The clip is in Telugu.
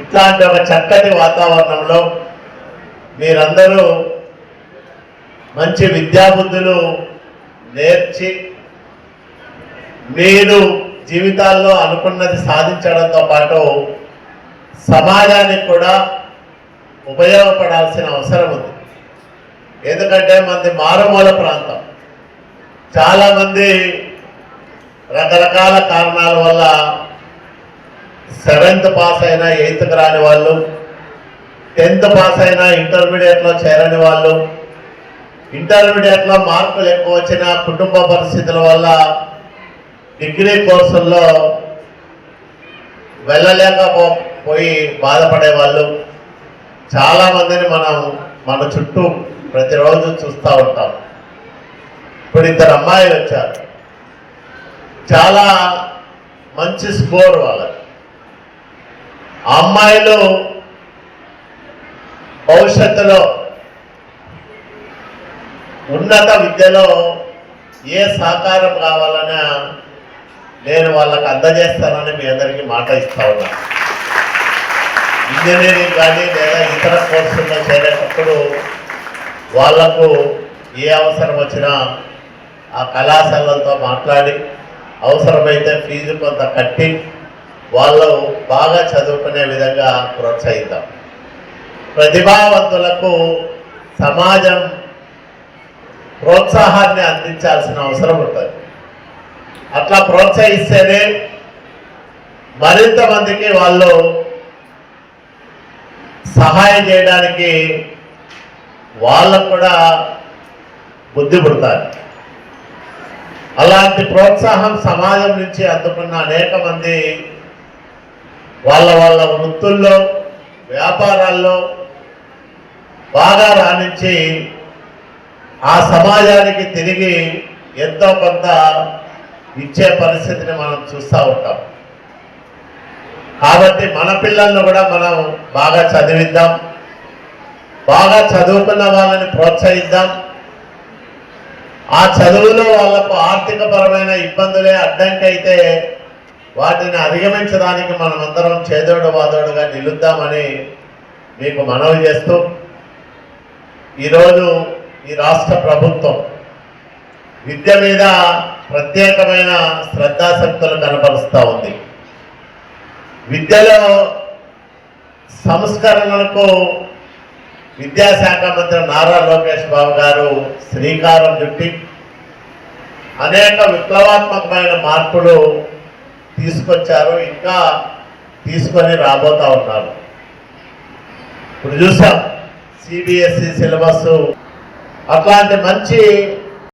ఇట్లాంటి ఒక చక్కటి వాతావరణంలో మీరందరూ మంచి విద్యాబుద్ధులు నేర్చి మీరు జీవితాల్లో అనుకున్నది సాధించడంతో పాటు సమాజానికి కూడా ఉపయోగపడాల్సిన అవసరం ఉంది. ఎందుకంటే మనది మారుమూల ప్రాంతం. చాలామంది రకరకాల కారణాల వల్ల సెవెంత్ పాస్ అయినా ఎయిత్కి రాని వాళ్ళు టెన్త్ పాస్ అయినా ఇంటర్మీడియట్లో చేరని వాళ్ళు ఇంటర్మీడియట్లో మార్కులు ఎక్కువ వచ్చిన కుటుంబ పరిస్థితుల వల్ల డిగ్రీ కోర్సుల్లో వెళ్ళలేకపోయి బాధపడే వాళ్ళు చాలామందిని మనం మన చుట్టూ ప్రతిరోజు చూస్తూ ఉంటాం. ఇప్పుడు ఇద్దరు అమ్మాయిలు వచ్చారు. చాలా మంచి స్కోర్ వాళ్ళకి అమ్మాయిలు భవిష్యత్తులో ఉన్నత విద్యలో ఏ సహకారం కావాలన్నా నేను వాళ్ళకి అందజేస్తానని మీ అందరికీ మాట ఇస్తా ఉన్నా. ఇంజనీరింగ్ కానీ లేదా ఇతర కోర్సుల్లో చేరేటప్పుడు వాళ్ళకు ఏ అవసరం వచ్చినా ఆ కళాశాలలతో మాట్లాడి అవసరమైతే ఫీజు కొంత కట్టి వాళ్ళు బాగా చదువుకునే విధంగా ప్రోత్సహిద్దాం. ప్రతిభావంతులకు సమాజం ప్రోత్సాహాన్ని అందించాల్సిన అవసరం ఉంటుంది. అట్లా ప్రోత్సహిస్తేనే మరింత మందికి వాళ్ళు సహాయం చేయడానికి వాళ్ళకు కూడా బుద్ధి పుడతారు. అలాంటి ప్రోత్సాహం సమాజం నుంచి అందుకున్న అనేక మంది వాళ్ళ వాళ్ళ వృత్తుల్లో వ్యాపారాల్లో బాగా రాణించి ఆ సమాజానికి తిరిగి ఎంతో కొంత ఇచ్చే పరిస్థితిని మనం చూస్తూ ఉంటాం. కాబట్టి మన పిల్లలను కూడా మనం బాగా చదివిద్దాం. బాగా చదువుకున్న వాళ్ళని ప్రోత్సహిద్దాం. ఆ చదువులో వాళ్ళకు ఆర్థికపరమైన ఇబ్బందులే అడ్డంకి అయితే వాటిని అధిగమించడానికి మనమందరం చేదోడు వాదోడుగా నిలుద్దామని మీకు మనవి చేస్తూ ఈరోజు ఈ రాష్ట్ర ప్రభుత్వం విద్య మీద ప్రత్యేకమైన శ్రద్ధాశక్తులు కనపరుస్తూ ఉంది. విద్యలో సంస్కరణలకు విద్యాశాఖ మంత్రి నారా లోకేష్ బాబు గారు శ్రీకారం చుట్టి అనేక విప్లవాత్మకమైన మార్పులు తీసుకొచ్చారు ఇంకా తీసుకొని రాబోతా ఉన్నారు. ఇప్పుడు చూసాం సిబిఎస్ఈ సిలబస్ అట్లాంటి మంచి